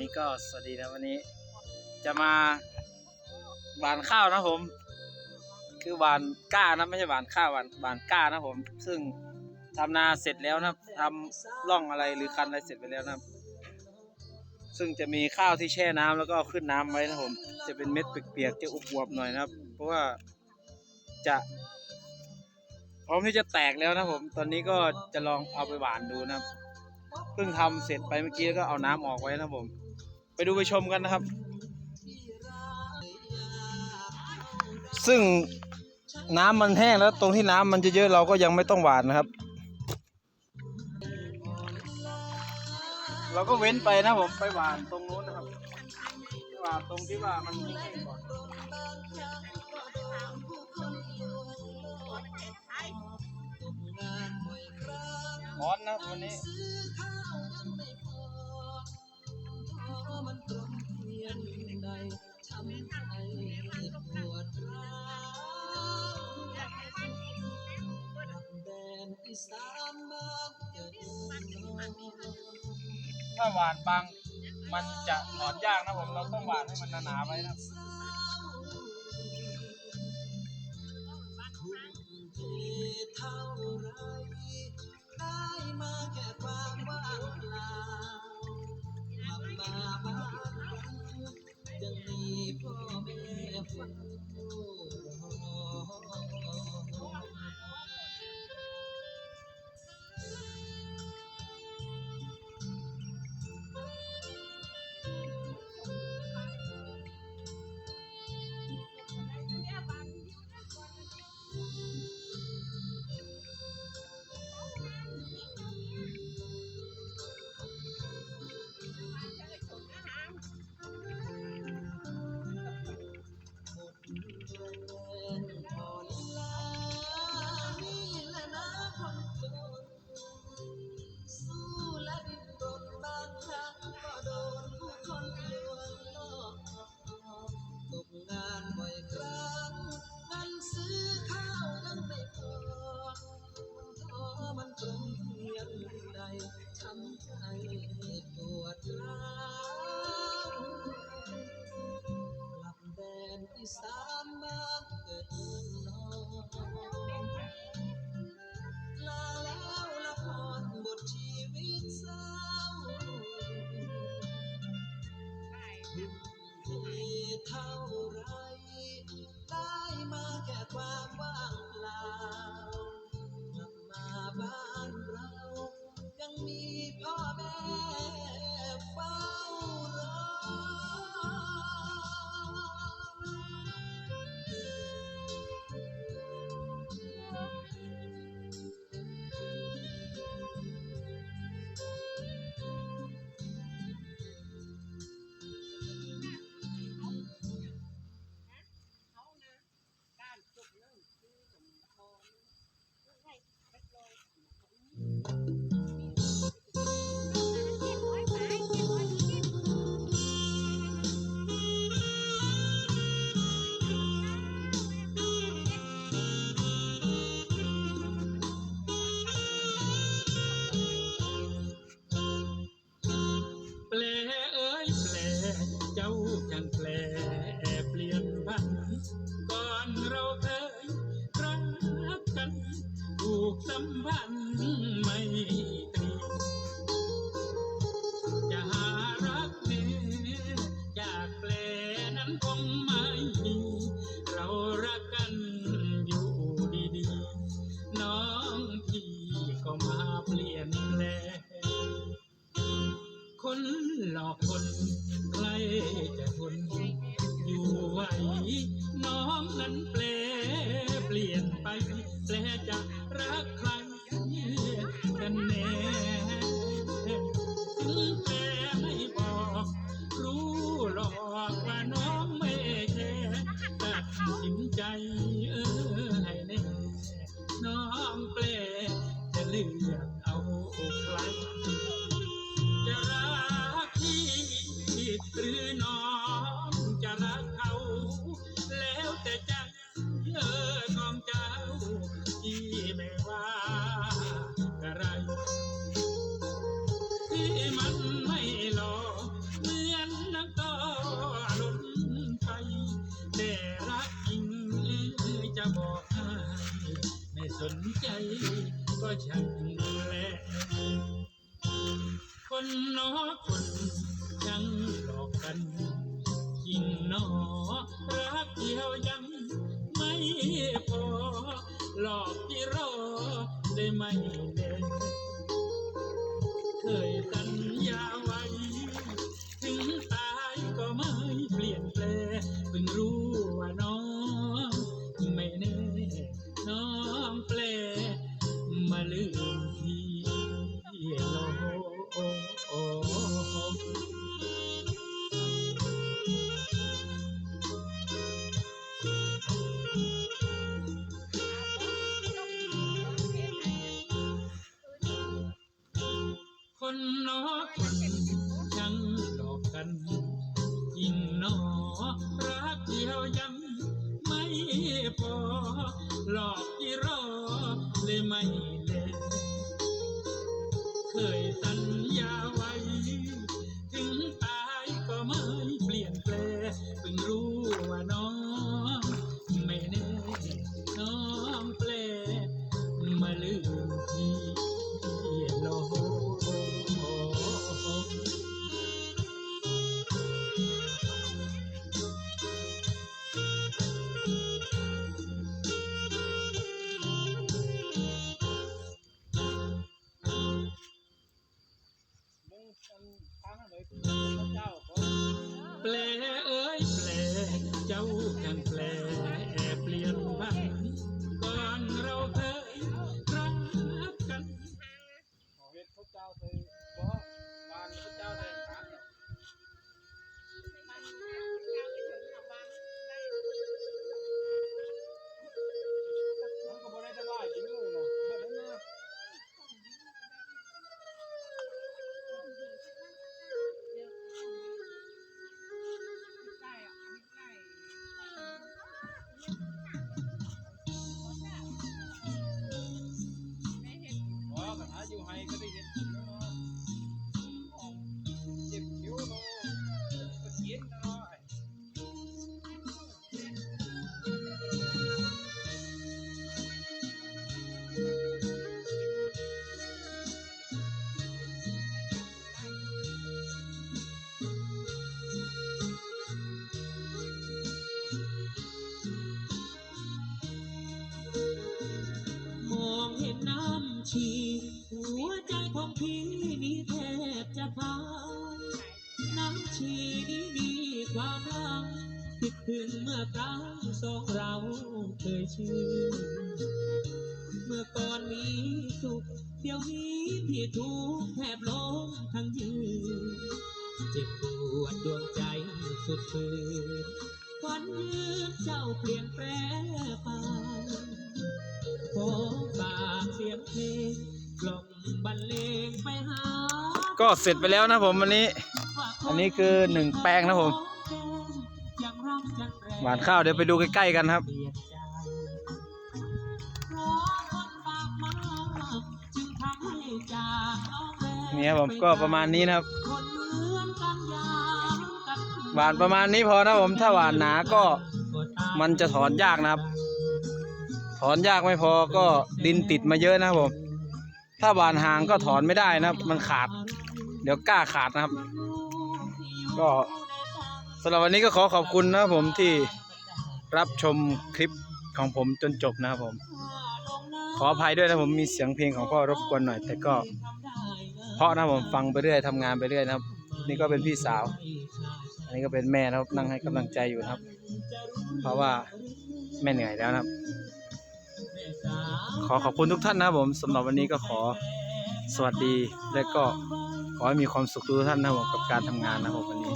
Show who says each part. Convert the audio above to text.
Speaker 1: นี้ก็สวัสดีนะวันนี้ จะมาหวานข้าวนะผม คือหวานก้านะไม่ใช่หวานข้าวหวานหวานก้านะผม ซึ่งทำนาเสร็จแล้วนะทำร่องอะไรหรือคันอะไรเสร็จไปแล้วนะซึ่งจะมีข้าวที่แช่น้ำแล้วก็ขึ้นน้ำไว้นะผม จะเป็นเม็ดเปียกๆจะอุบวบหน่อยนะครับ เพราะว่าจะพร้อมที่จะแตกแล้วนะผม ตอนนี้ก็จะลองเอาไปหวานดูนะครับเพิ่งทำเสร็จไปเมื่อกี้แล้วก็เอาน้ำออกไว้นะผม ไปดูไปชมกันนะครับ ซึ่งน้ำมันแห้งแล้วตรงที่น้ำมันเยอะๆเราก็ยังไม่ต้องหวานนะครับ เราก็เว้นไปนะผมไปหวานตรงนู้นนะครับไปหวานตรงที่ว่ามันแห้งก่อนร้อนนะวันนี้ ถ้าหวานบางมันจะถอนยากนะผมเราต้องหวานให้มันหนาๆไว้นะ
Speaker 2: เท่าไรได้มาแค่ความว่างเปล่า สู้ ทุ่มเทเท่าไรได้มาแค่ความ
Speaker 3: สัมพันธ์ไม่ตรีจะหารักแม่จากแปลนั้นคงไม่มีเรารักกันอยู่ดีๆ น้องพี่ก็มาเปลี่ยนแปลคนหลอกคนใครจะทนอยู่ไหว หรือน้องจะรักเขา แล้วแต่ใจเยอะของเจ้าที่ไม่ว่าอะไร ที่มันไม่หลอเหมือนนักต่อล้นไปแต่รักจริงจะบอกให้ไม่สนใจก็ช่างดูแคนน้อคน ช่างหลอกกันจริงหนอรักเดียวยังไม่พอ หลอกที่รอได้ไหมเล่นเคยสัญญาไว้ ถึงตายก็ไม่เปลี่ยนแปลงเพิ่งรู้ว่าน้องไม่แน่น้องแปลมาลืม
Speaker 1: คนนอ
Speaker 3: กคน
Speaker 1: ช่างหลอกกัน คิ
Speaker 3: ดถึงเมื่อครั้งสองเราเคยชื่อเมื่อก่อนมีสุข เดี๋ยวนี้พี่ทุกแทบล้มทั้งยืนเจ็บปวดดวงใจสุดฝืนควันยืนเจ้าเปลี่ยนแปลไปขอฝากเสียงเพลงกล่อมบรรเลงไปหา
Speaker 1: ก็เสร็จไปแล้วนะผมวันนี้ อันนี้คือหนึ่งแปลงนะผม หวานข้าวเดี๋ยวไปดูใกล้ๆกันครับ
Speaker 3: เปลี่ย
Speaker 1: ผมก็ประมาณนี้นะครับ
Speaker 3: หมือนกันอย่างกัน
Speaker 1: หวานประมาณนี้พอนะผมถ้าหวานหนาก็มันจะถอนยากนะครับ ถอนยากไม่พอก็ดินติดมาเยอะนะครับผม ถ้าหวานห่างก็ถอนไม่ได้นะครับ มันขาด เดี๋ยวกล้าขาดนะครับ ก็ สำหรับวันนี้ก็ขอขอบคุณนะครับผมที่รับชมคลิปของผมจนจบนะครับผม ขออภัยด้วยนะผมมีเสียงเพลงของพ่อรบกวนหน่อย แต่ก็เพราะนะผมฟังไปเรื่อยทำงานไปเรื่อยนะครับ นี่ก็เป็นพี่สาว อันนี้ก็เป็นแม่นะครับนั่งให้กำลังใจอยู่นะครับ เพราะว่าแม่เหนื่อยแล้วนะครับ ขอขอบคุณทุกท่านนะครับผมสำหรับวันนี้ก็ขอสวัสดีและก็ขอให้มีความสุขทุกท่านนะครับผมกับการทำงานนะครับผมวันนี้